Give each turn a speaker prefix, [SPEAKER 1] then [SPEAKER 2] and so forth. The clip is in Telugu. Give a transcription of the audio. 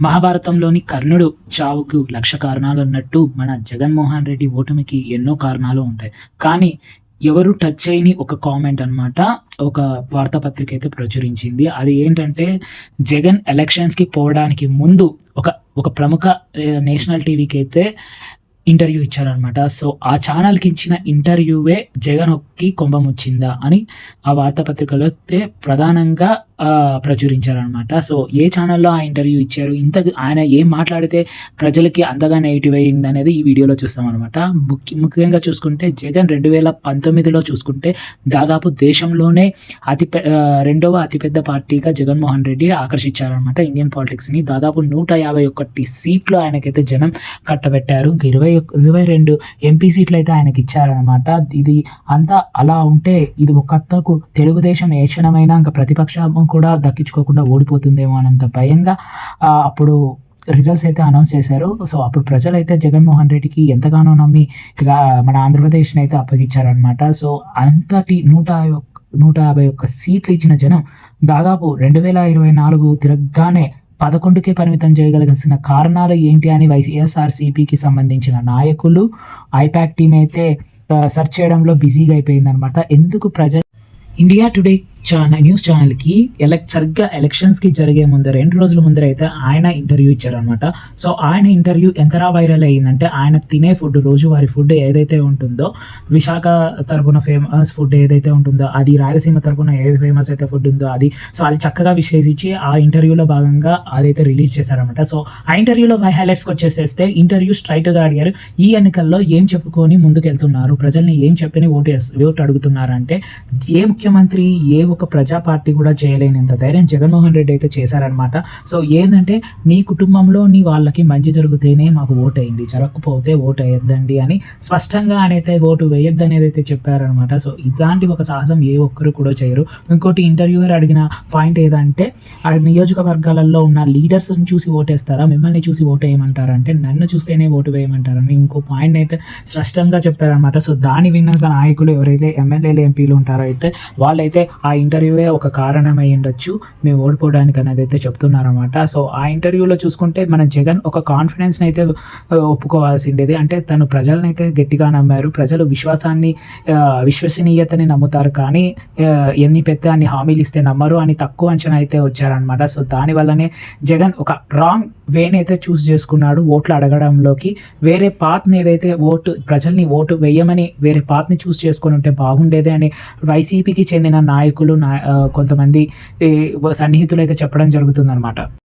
[SPEAKER 1] మహాభారతంలోని కర్ణుడు చావుకు లక్ష కారణాలు అన్నట్టు మన జగన్మోహన్ రెడ్డి ఓటమికి ఎన్నో కారణాలు ఉంటాయి. కానీ ఎవరు టచ్ చేయని ఒక కామెంట్ అన్నమాట ఒక వార్తాపత్రిక అయితే ప్రచురించింది. అది ఏంటంటే జగన్ ఎలక్షన్స్కి పోవడానికి ముందు ఒక ఒక ప్రముఖ నేషనల్ టీవీకి అయితే ఇంటర్వ్యూ ఇచ్చారనమాట సో ఆ ఛానల్కి ఇచ్చిన ఇంటర్వ్యూవే జగన్కి కుంభముచ్చిందా అని ఆ వార్తాపత్రికలో అయితే ప్రధానంగా ప్రచురించారనమాట సో ఏ ఛానల్లో ఆ ఇంటర్వ్యూ ఇచ్చారు? ఇంత ఆయన ఏం మాట్లాడితే ప్రజలకి అంతగా నెగిటివ్ అయింది అనేది ఈ వీడియోలో చూస్తామన్నమాట. ముఖ్య ముఖ్యంగా చూసుకుంటే జగన్ రెండు వేల పంతొమ్మిదిలో చూసుకుంటే దాదాపు దేశంలోనే అతి రెండవ అతిపెద్ద పార్టీగా జగన్మోహన్ రెడ్డి ఆకర్షించారనమాట ఇండియన్ పాలిటిక్స్ని. దాదాపు నూట యాభై ఒకటి సీట్లు ఆయనకైతే జనం కట్టబెట్టారు. ఇంకా ఇరవై ఇరవై రెండు ఎంపీ సీట్లు అయితే ఆయనకి ఇచ్చారనమాట ఇది అంతా అలా ఉంటే ఇది ఒక్కత్తకు తెలుగుదేశం ఏ క్షణమైనా ఇంకా ప్రతిపక్షం కూడా దక్కించుకోకుండా ఓడిపోతుందేమో అనంత భయంగా అప్పుడు రిజల్ట్స్ అయితే అనౌన్స్ చేశారు. సో అప్పుడు ప్రజలైతే జగన్మోహన్ రెడ్డికి ఎంతగానో నమ్మి మన ఆంధ్రప్రదేశ్ని అయితే అప్పగించారనమాట సో అంతటి నూట ఒక్క- నూట యాభై ఒక్క సీట్లు ఇచ్చిన జనం దాదాపు రెండు వేల ఇరవై నాలుగు తిరగగానే పదకొండుకే పరిమితం చేయగలిగిన కారణాలు ఏంటి అని వైఎస్ఆర్సీపీకి సంబంధించిన నాయకులు ఐపాక్ టీం అయితే సెర్చ్ చేయడంలో బిజీగా అయిపోయిందనమాట ఎందుకు ప్రజ ఇండియా టుడే ఛానల్ న్యూస్ ఛానల్కి ఎలక్ సరిగ్గా ఎలక్షన్స్కి జరిగే ముందు రెండు రోజుల ముందర అయితే ఆయన ఇంటర్వ్యూ ఇచ్చారనమాట సో ఆయన ఇంటర్వ్యూ ఎంతరా వైరల్ అయ్యిందంటే ఆయన తినే ఫుడ్ రోజువారి ఫుడ్ ఏదైతే ఉంటుందో విశాఖ తరపున ఫేమస్ ఫుడ్ ఏదైతే ఉంటుందో అది రాయలసీమ తరపున ఏ ఫేమస్ అయితే ఫుడ్ ఉందో అది సో అది చక్కగా విశ్లేషించి ఆ ఇంటర్వ్యూలో భాగంగా అదైతే రిలీజ్ చేశారనమాట సో ఆ ఇంటర్వ్యూలో హైలైట్స్కి వచ్చేసేస్తే ఇంటర్వ్యూ స్ట్రైట్గా అడిగారు ఈ ఎన్నికల్లో ఏం చెప్పుకొని ముందుకెళ్తున్నారు? ప్రజల్ని ఏం చెప్పని ఓటు ఓటు అడుగుతున్నారంటే ఏ ముఖ్యమంత్రి ఏ ఒక ప్రజా పార్టీ కూడా చేయలేనంత ధైర్యం జగన్మోహన్ రెడ్డి అయితే చేశారనమాట సో ఏంటంటే మీ కుటుంబంలో నీ వాళ్ళకి మంచి జరిగితేనే మాకు ఓటు అయింది జరగకపోతే ఓటు వేయొద్దండి అని స్పష్టంగా అనైతే ఓటు వేయొద్దు అనేది అయితే చెప్పారనమాట సో ఇలాంటి ఒక సాహసం ఏ ఒక్కరు కూడా చేయరు. ఇంకోటి ఇంటర్వ్యూవర్ అడిగిన పాయింట్ ఏదంటే ఆ నియోజకవర్గాలలో ఉన్న లీడర్స్ని చూసి ఓటేస్తారా? మిమ్మల్ని చూసి ఓటు వేయమంటారంటే నన్ను చూస్తేనే ఓటు వేయమంటారని ఇంకో పాయింట్ అయితే స్పష్టంగా చెప్పారనమాట సో దాని విన్న నాయకులు ఎవరైతే ఎమ్మెల్యేలు ఎంపీలు ఉంటారో అయితే వాళ్ళైతే ఆ ఇంటర్వ్యూవే ఒక కారణం అయి ఉండొచ్చు. మేము ఓడిపోవడానికి అనేది అయితే చెప్తున్నారనమాట సో ఆ ఇంటర్వ్యూలో చూసుకుంటే మన జగన్ ఒక కాన్ఫిడెన్స్ని అయితే ఒప్పుకోవాల్సిండేది అంటే తను ప్రజలను అయితే గట్టిగా నమ్మారు. ప్రజలు విశ్వాసాన్ని విశ్వసనీయతని నమ్ముతారు. కానీ ఎన్ని పెద్ద అన్ని హామీలు ఇస్తే నమ్మరు అని తక్కువ అంచనా అయితే వచ్చారనమాట సో దానివల్లనే జగన్ ఒక రాంగ్ వేనైతే చూస్ చేసుకున్నాడు ఓట్లు అడగడంలోకి. వేరే పాత్ని ఏదైతే ఓటు ప్రజల్ని ఓటు వేయమని వేరే పాత్ని చూస్ చేసుకుని ఉంటే బాగుండేది అని వైసీపీకి చెందిన నాయకులు నా- కొంతమంది సన్నిహితులు అయితే చెప్పడం జరుగుతుందన్నమాట.